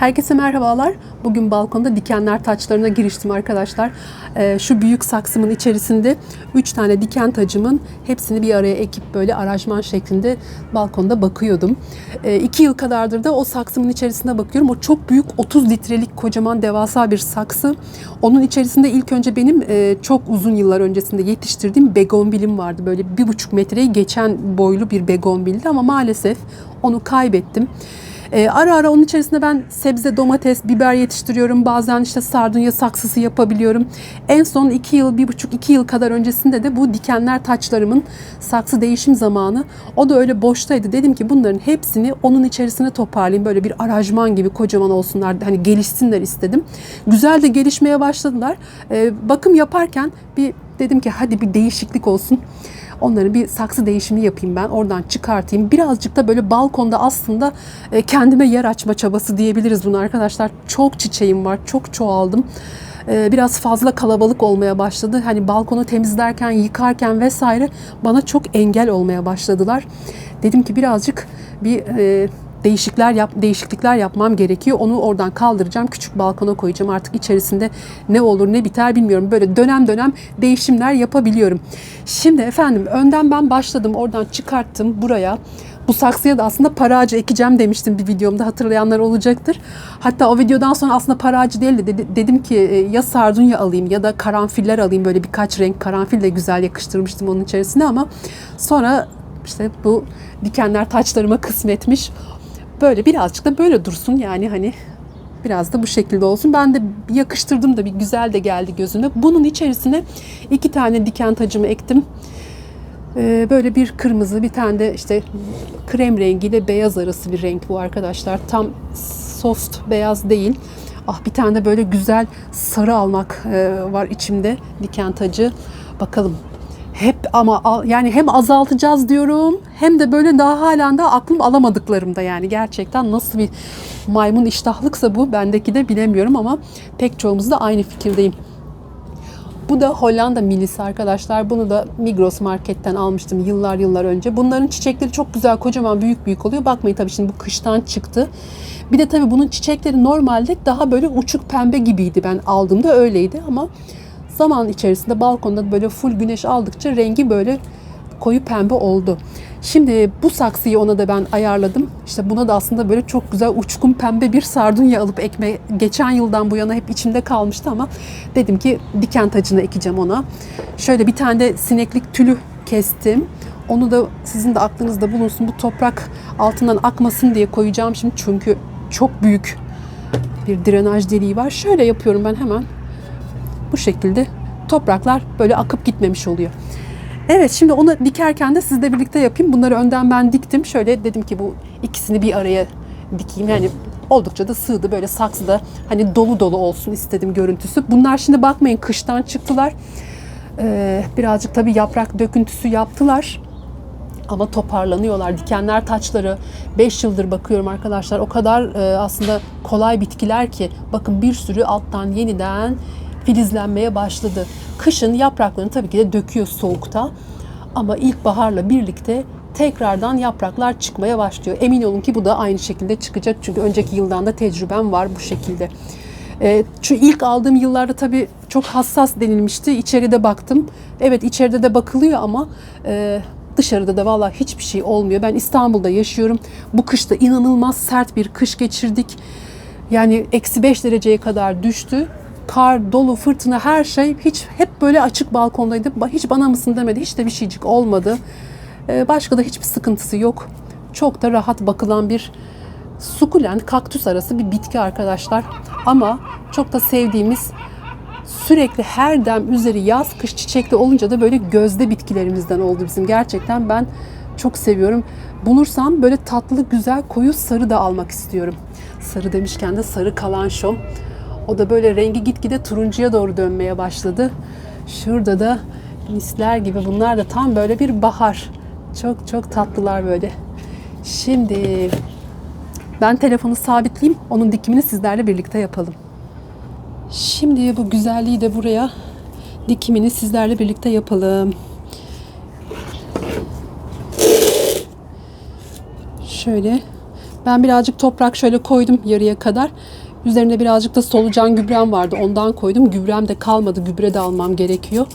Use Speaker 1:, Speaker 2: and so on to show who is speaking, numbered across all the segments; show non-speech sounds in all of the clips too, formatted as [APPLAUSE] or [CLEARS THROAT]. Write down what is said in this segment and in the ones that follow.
Speaker 1: Herkese merhabalar. Bugün balkonda dikenler taçlarına giriştim arkadaşlar. Ee, şu büyük saksımın içerisinde 3 tane diken tacımın hepsini bir araya ekip böyle aranjman şeklinde balkonda bakıyordum. 2 yıl kadardır da o saksımın içerisinde bakıyorum. O çok büyük 30 litrelik kocaman devasa bir saksı. Onun içerisinde ilk önce benim e, çok uzun yıllar öncesinde yetiştirdiğim begonvilim vardı. Böyle bir buçuk metreyi geçen boylu bir begonvildi ama maalesef onu kaybettim. Ee, ara ara onun içerisinde ben sebze, domates, biber yetiştiriyorum. Bazen işte sardunya saksısı yapabiliyorum. En son iki yıl, bir buçuk iki yıl kadar öncesinde de bu dikenler taçlarımın saksı değişim zamanı. O da öyle boştaydı. Dedim ki bunların hepsini onun içerisine toparlayayım. Böyle bir aranjman gibi kocaman olsunlar. Hani gelişsinler istedim. Güzel de gelişmeye başladılar. Ee, bakım yaparken bir dedim ki hadi bir değişiklik olsun. Onları bir saksı değişimi yapayım ben. Oradan çıkartayım. Birazcık da böyle balkonda aslında e, kendime yer açma çabası diyebiliriz bunu arkadaşlar. Çok çiçeğim var. Çok çoğaldım. E, Biraz fazla kalabalık olmaya başladı. Hani balkonu temizlerken, yıkarken vesaire bana çok engel olmaya başladılar. Dedim ki birazcık bir değişiklikler yap değişiklikler yapmam gerekiyor. Onu oradan kaldıracağım. Küçük balkona koyacağım. Artık içerisinde ne olur ne biter bilmiyorum. Böyle dönem dönem değişimler yapabiliyorum. Şimdi efendim önden ben başladım. Oradan çıkarttım buraya. Bu saksıya da aslında para ağacı ekeceğim demiştim bir videomda hatırlayanlar olacaktır. Hatta o videodan sonra aslında para ağacı değil de dedi- dedim ki e, ya sardunya alayım ya da karanfiller alayım. Böyle birkaç renk karanfil de güzel yakıştırmıştım onun içerisine ama sonra işte bu dikenler taçlarıma kısmetmiş. Böyle birazcık da böyle dursun yani hani biraz da bu şekilde olsun. Ben de yakıştırdım da bir güzel de geldi gözüme. Bunun içerisine iki tane diken tacımı ektim. Ee, böyle bir kırmızı bir tane de işte krem rengiyle beyaz arası bir renk bu arkadaşlar. Tam soft beyaz değil. Ah bir tane de böyle güzel sarı almak e, var içimde diken tacı. Bakalım hep ama yani hem azaltacağız diyorum hem de böyle daha halen de aklım alamadıklarımda yani gerçekten nasıl bir maymun iştahlıksa bu bendeki de bilemiyorum ama pek çoğumuz da aynı fikirdeyim. Bu da Hollanda milisi arkadaşlar. Bunu da Migros marketten almıştım yıllar yıllar önce. Bunların çiçekleri çok güzel, kocaman, büyük büyük oluyor. Bakmayın tabii şimdi bu kıştan çıktı. Bir de tabii bunun çiçekleri normalde daha böyle uçuk pembe gibiydi. Ben aldığımda öyleydi ama zaman içerisinde balkonda böyle full güneş aldıkça rengi böyle koyu pembe oldu. Şimdi bu saksıyı ona da ben ayarladım. İşte buna da aslında böyle çok güzel uçkun pembe bir sardunya alıp ekme geçen yıldan bu yana hep içimde kalmıştı ama dedim ki diken tacını ekeceğim ona. Şöyle bir tane de sineklik tülü kestim. Onu da sizin de aklınızda bulunsun. Bu toprak altından akmasın diye koyacağım şimdi çünkü çok büyük bir drenaj deliği var. Şöyle yapıyorum ben hemen bu şekilde topraklar böyle akıp gitmemiş oluyor. Evet şimdi onu dikerken de sizle birlikte yapayım. Bunları önden ben diktim. Şöyle dedim ki bu ikisini bir araya dikeyim. Yani oldukça da sığdı böyle saksıda hani dolu dolu olsun istedim görüntüsü. Bunlar şimdi bakmayın kıştan çıktılar. Ee, birazcık tabii yaprak döküntüsü yaptılar. Ama toparlanıyorlar. Dikenler taçları 5 yıldır bakıyorum arkadaşlar. O kadar e, aslında kolay bitkiler ki bakın bir sürü alttan yeniden filizlenmeye başladı. Kışın yapraklarını tabii ki de döküyor soğukta. Ama ilkbaharla birlikte tekrardan yapraklar çıkmaya başlıyor. Emin olun ki bu da aynı şekilde çıkacak. Çünkü önceki yıldan da tecrübem var bu şekilde. E, şu ilk aldığım yıllarda tabii çok hassas denilmişti. İçeride baktım. Evet içeride de bakılıyor ama e, dışarıda da vallahi hiçbir şey olmuyor. Ben İstanbul'da yaşıyorum. Bu kışta inanılmaz sert bir kış geçirdik. Yani eksi 5 dereceye kadar düştü. Kar, dolu, fırtına her şey hiç hep böyle açık balkondaydı. Ba- Hiç bana mısın demedi. Hiç de bir şeycik olmadı. Ee, Başka da hiçbir sıkıntısı yok. Çok da rahat bakılan bir sukulent, kaktüs arası bir bitki arkadaşlar. Ama çok da sevdiğimiz sürekli her dem üzeri yaz kış çiçekli olunca da böyle gözde bitkilerimizden oldu bizim. Gerçekten ben çok seviyorum. Bulursam böyle tatlı, güzel, koyu sarı da almak istiyorum. Sarı demişken de sarı kalanşom. O da böyle rengi gitgide turuncuya doğru dönmeye başladı. Şurada da misler gibi bunlar da tam böyle bir bahar. Çok çok tatlılar böyle. Şimdi ben telefonu sabitleyeyim. Onun dikimini sizlerle birlikte yapalım. Şimdi bu güzelliği de buraya dikimini sizlerle birlikte yapalım. Şöyle Ben birazcık toprak şöyle koydum yarıya kadar. Üzerine birazcık da solucan gübrem vardı. Ondan koydum. Gübrem de kalmadı. Gübre de almam gerekiyor.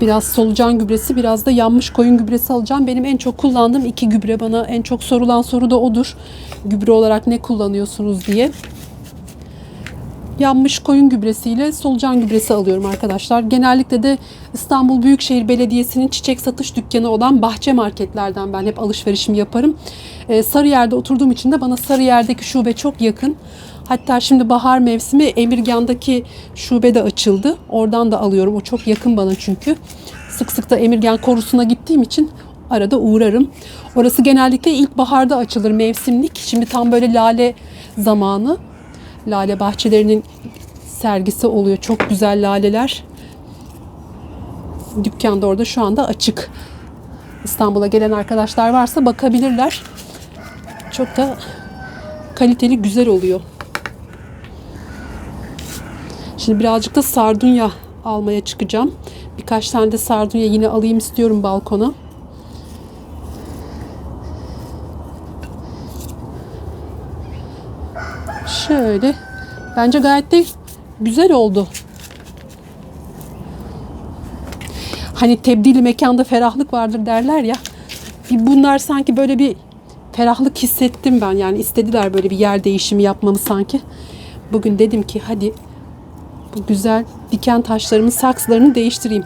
Speaker 1: Biraz solucan gübresi, biraz da yanmış koyun gübresi alacağım. Benim en çok kullandığım iki gübre. Bana en çok sorulan soru da odur. Gübre olarak ne kullanıyorsunuz diye. Yanmış koyun gübresiyle solucan gübresi alıyorum arkadaşlar. Genellikle de İstanbul Büyükşehir Belediyesi'nin çiçek satış dükkanı olan bahçe marketlerden ben hep alışverişimi yaparım. Ee, Sarıyer'de oturduğum için de bana Sarıyer'deki şube çok yakın. Hatta şimdi bahar mevsimi Emirgan'daki şube de açıldı. Oradan da alıyorum. O çok yakın bana çünkü. Sık sık da Emirgan korusuna gittiğim için arada uğrarım. Orası genellikle ilkbaharda açılır mevsimlik. Şimdi tam böyle lale zamanı. Lale bahçelerinin sergisi oluyor. Çok güzel laleler. Dükkan da orada şu anda açık. İstanbul'a gelen arkadaşlar varsa bakabilirler. Çok da kaliteli güzel oluyor. Şimdi birazcık da sardunya almaya çıkacağım. Birkaç tane de sardunya yine alayım istiyorum balkona. Şöyle. Bence gayet de güzel oldu. Hani tebdili mekanda ferahlık vardır derler ya. Bunlar sanki böyle bir ferahlık hissettim ben. Yani istediler böyle bir yer değişimi yapmamı sanki. Bugün dedim ki hadi bu güzel diken taşlarımın saksılarını değiştireyim.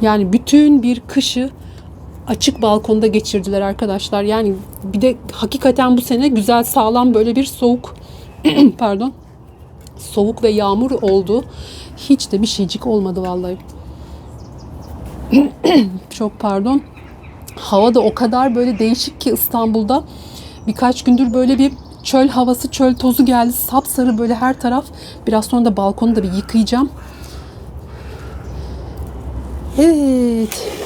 Speaker 1: Yani bütün bir kışı açık balkonda geçirdiler arkadaşlar. Yani bir de hakikaten bu sene güzel sağlam böyle bir soğuk [CLEARS THROAT] pardon soğuk ve yağmur oldu. Hiç de bir şeycik olmadı vallahi. [CLEARS THROAT] Çok pardon. Hava da o kadar böyle değişik ki İstanbul'da. Birkaç gündür böyle bir çöl havası, çöl tozu geldi. Sapsarı böyle her taraf. Biraz sonra da balkonu da bir yıkayacağım. Evet.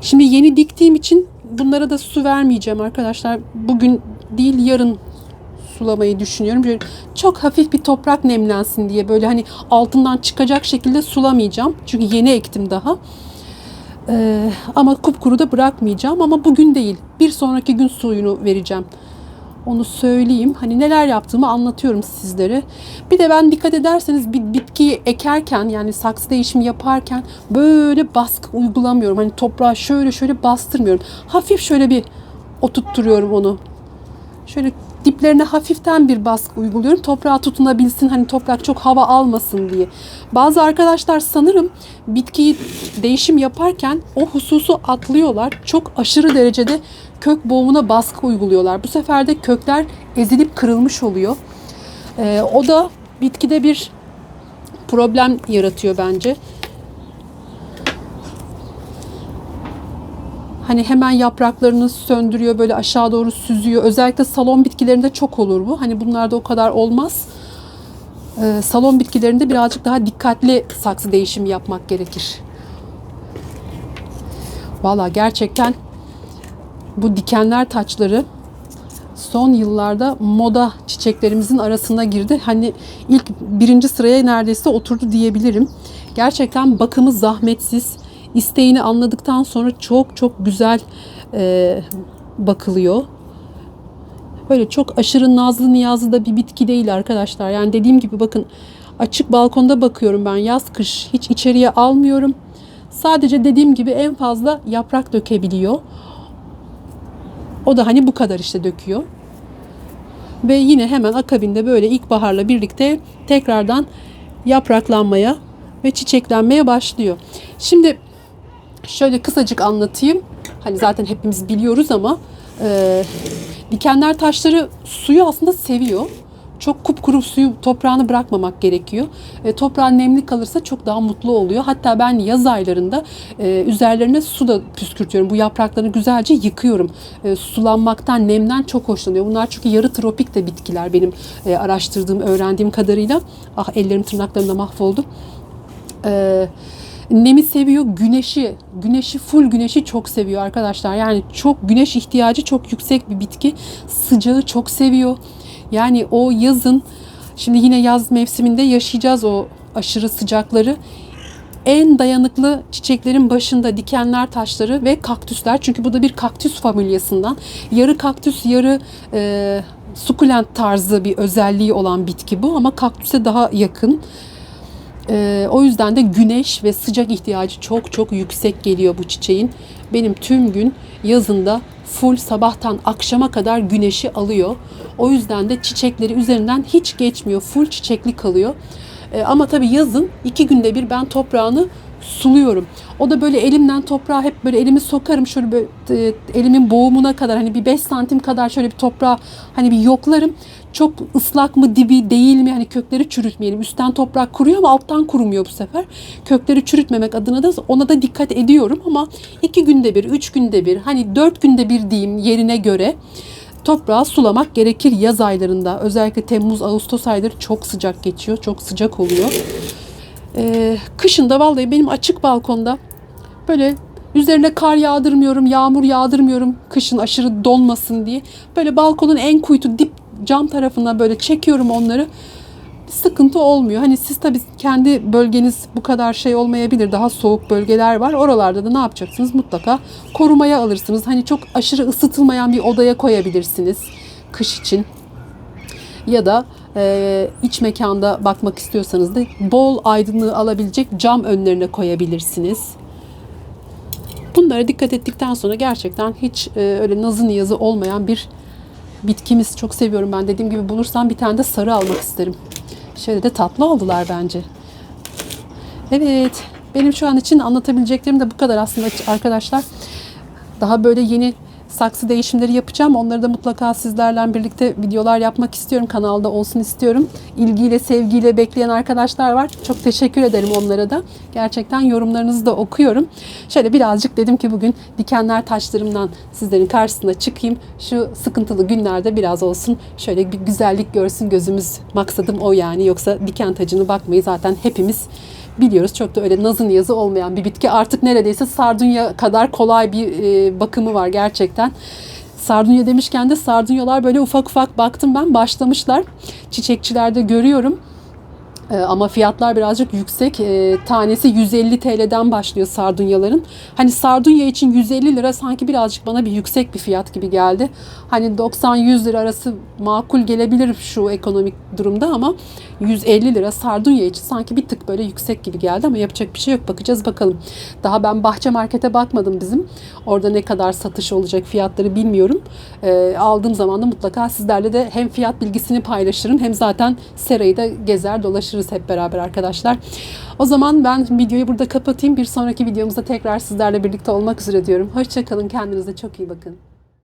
Speaker 1: Şimdi yeni diktiğim için bunlara da su vermeyeceğim arkadaşlar. Bugün değil yarın sulamayı düşünüyorum. Böyle çok hafif bir toprak nemlensin diye böyle hani altından çıkacak şekilde sulamayacağım. Çünkü yeni ektim daha. Ee, ama kupkuru da bırakmayacağım ama bugün değil. Bir sonraki gün suyunu vereceğim. Onu söyleyeyim. Hani neler yaptığımı anlatıyorum sizlere. Bir de ben dikkat ederseniz bir bitkiyi ekerken yani saksı değişimi yaparken böyle baskı uygulamıyorum. Hani toprağa şöyle şöyle bastırmıyorum. Hafif şöyle bir oturtturuyorum onu. Şöyle diplerine hafiften bir baskı uyguluyorum. Toprağa tutunabilsin hani toprak çok hava almasın diye. Bazı arkadaşlar sanırım bitkiyi değişim yaparken o hususu atlıyorlar. Çok aşırı derecede kök boğumuna baskı uyguluyorlar. Bu sefer de kökler ezilip kırılmış oluyor. Ee, o da bitkide bir problem yaratıyor bence. Hani hemen yapraklarını söndürüyor, böyle aşağı doğru süzüyor. Özellikle salon bitkilerinde çok olur bu. Hani bunlarda o kadar olmaz. Ee, salon bitkilerinde birazcık daha dikkatli saksı değişimi yapmak gerekir. Valla gerçekten bu dikenler taçları son yıllarda moda çiçeklerimizin arasına girdi. Hani ilk birinci sıraya neredeyse oturdu diyebilirim. Gerçekten bakımı zahmetsiz. İsteğini anladıktan sonra çok çok güzel e, bakılıyor. Böyle çok aşırı nazlı niyazlı da bir bitki değil arkadaşlar. Yani dediğim gibi bakın açık balkonda bakıyorum ben yaz kış hiç içeriye almıyorum. Sadece dediğim gibi en fazla yaprak dökebiliyor. O da hani bu kadar işte döküyor. Ve yine hemen akabinde böyle ilkbaharla birlikte tekrardan yapraklanmaya ve çiçeklenmeye başlıyor. Şimdi şöyle kısacık anlatayım. Hani zaten hepimiz biliyoruz ama e, dikenler taşları suyu aslında seviyor. Çok kupkuru suyu toprağını bırakmamak gerekiyor. E, toprağın nemli kalırsa çok daha mutlu oluyor. Hatta ben yaz aylarında e, üzerlerine su da püskürtüyorum. Bu yapraklarını güzelce yıkıyorum. E, sulanmaktan, nemden çok hoşlanıyor. Bunlar çünkü yarı tropik de bitkiler benim e, araştırdığım, öğrendiğim kadarıyla. Ah ellerim tırnaklarım da mahvoldu. Eee Nemi seviyor, güneşi, güneşi full güneşi çok seviyor arkadaşlar. Yani çok güneş ihtiyacı çok yüksek bir bitki. Sıcağı çok seviyor. Yani o yazın şimdi yine yaz mevsiminde yaşayacağız o aşırı sıcakları. en dayanıklı çiçeklerin başında dikenler taşları ve kaktüsler. Çünkü bu da bir kaktüs familyasından. Yarı kaktüs, yarı e, sukulent tarzı bir özelliği olan bitki bu ama kaktüse daha yakın. Ee, o yüzden de güneş ve sıcak ihtiyacı çok çok yüksek geliyor bu çiçeğin. Benim tüm gün yazında full sabahtan akşama kadar güneşi alıyor. O yüzden de çiçekleri üzerinden hiç geçmiyor. Full çiçekli kalıyor. Ee, ama tabii yazın iki günde bir ben toprağını suluyorum. O da böyle elimden toprağa hep böyle elimi sokarım şöyle böyle, e, elimin boğumuna kadar hani bir 5 santim kadar şöyle bir toprağa hani bir yoklarım. Çok ıslak mı dibi değil mi hani kökleri çürütmeyelim. Üstten toprak kuruyor ama alttan kurumuyor bu sefer. Kökleri çürütmemek adına da ona da dikkat ediyorum ama iki günde bir, üç günde bir hani dört günde bir diyeyim yerine göre toprağı sulamak gerekir yaz aylarında. Özellikle Temmuz, Ağustos ayları çok sıcak geçiyor. Çok sıcak oluyor. Ee, kışında vallahi benim açık balkonda böyle üzerine kar yağdırmıyorum, yağmur yağdırmıyorum kışın aşırı donmasın diye. Böyle balkonun en kuytu dip cam tarafına böyle çekiyorum onları. Sıkıntı olmuyor. Hani siz tabii kendi bölgeniz bu kadar şey olmayabilir. Daha soğuk bölgeler var. Oralarda da ne yapacaksınız? Mutlaka korumaya alırsınız. Hani çok aşırı ısıtılmayan bir odaya koyabilirsiniz kış için ya da e, iç mekanda bakmak istiyorsanız da bol aydınlığı alabilecek cam önlerine koyabilirsiniz. Bunlara dikkat ettikten sonra gerçekten hiç e, öyle nazı niyazı olmayan bir bitkimiz. Çok seviyorum ben. Dediğim gibi bulursam bir tane de sarı almak isterim. Şöyle de tatlı oldular bence. Evet. Benim şu an için anlatabileceklerim de bu kadar aslında arkadaşlar. Daha böyle yeni saksı değişimleri yapacağım. Onları da mutlaka sizlerle birlikte videolar yapmak istiyorum. Kanalda olsun istiyorum. İlgiyle, sevgiyle bekleyen arkadaşlar var. Çok teşekkür ederim onlara da. Gerçekten yorumlarınızı da okuyorum. Şöyle birazcık dedim ki bugün dikenler taşlarımdan sizlerin karşısına çıkayım. Şu sıkıntılı günlerde biraz olsun şöyle bir güzellik görsün gözümüz. Maksadım o yani. Yoksa diken tacını bakmayı zaten hepimiz biliyoruz. Çok da öyle nazın yazı olmayan bir bitki. Artık neredeyse sardunya kadar kolay bir e, bakımı var gerçekten. Sardunya demişken de sardunyalar böyle ufak ufak baktım ben başlamışlar. Çiçekçilerde görüyorum. Ee, ama fiyatlar birazcık yüksek. Ee, tanesi 150 TL'den başlıyor sardunyaların. Hani sardunya için 150 lira sanki birazcık bana bir yüksek bir fiyat gibi geldi. Hani 90-100 lira arası makul gelebilir şu ekonomik durumda ama 150 lira sardunya için sanki bir tık böyle yüksek gibi geldi ama yapacak bir şey yok. Bakacağız bakalım. Daha ben bahçe markete bakmadım bizim. Orada ne kadar satış olacak fiyatları bilmiyorum. Ee, aldığım zaman da mutlaka sizlerle de hem fiyat bilgisini paylaşırım hem zaten serayı da gezer dolaşırız hep beraber arkadaşlar. O zaman ben videoyu burada kapatayım. Bir sonraki videomuzda tekrar sizlerle birlikte olmak üzere diyorum. Hoşçakalın. Kendinize çok iyi bakın.